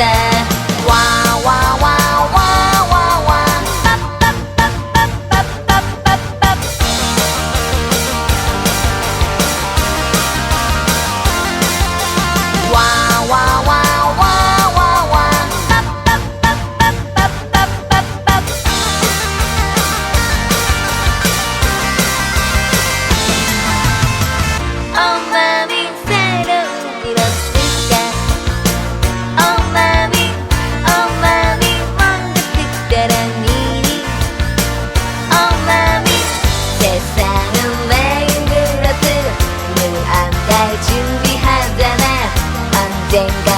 さ 준비하잖아. 언젠가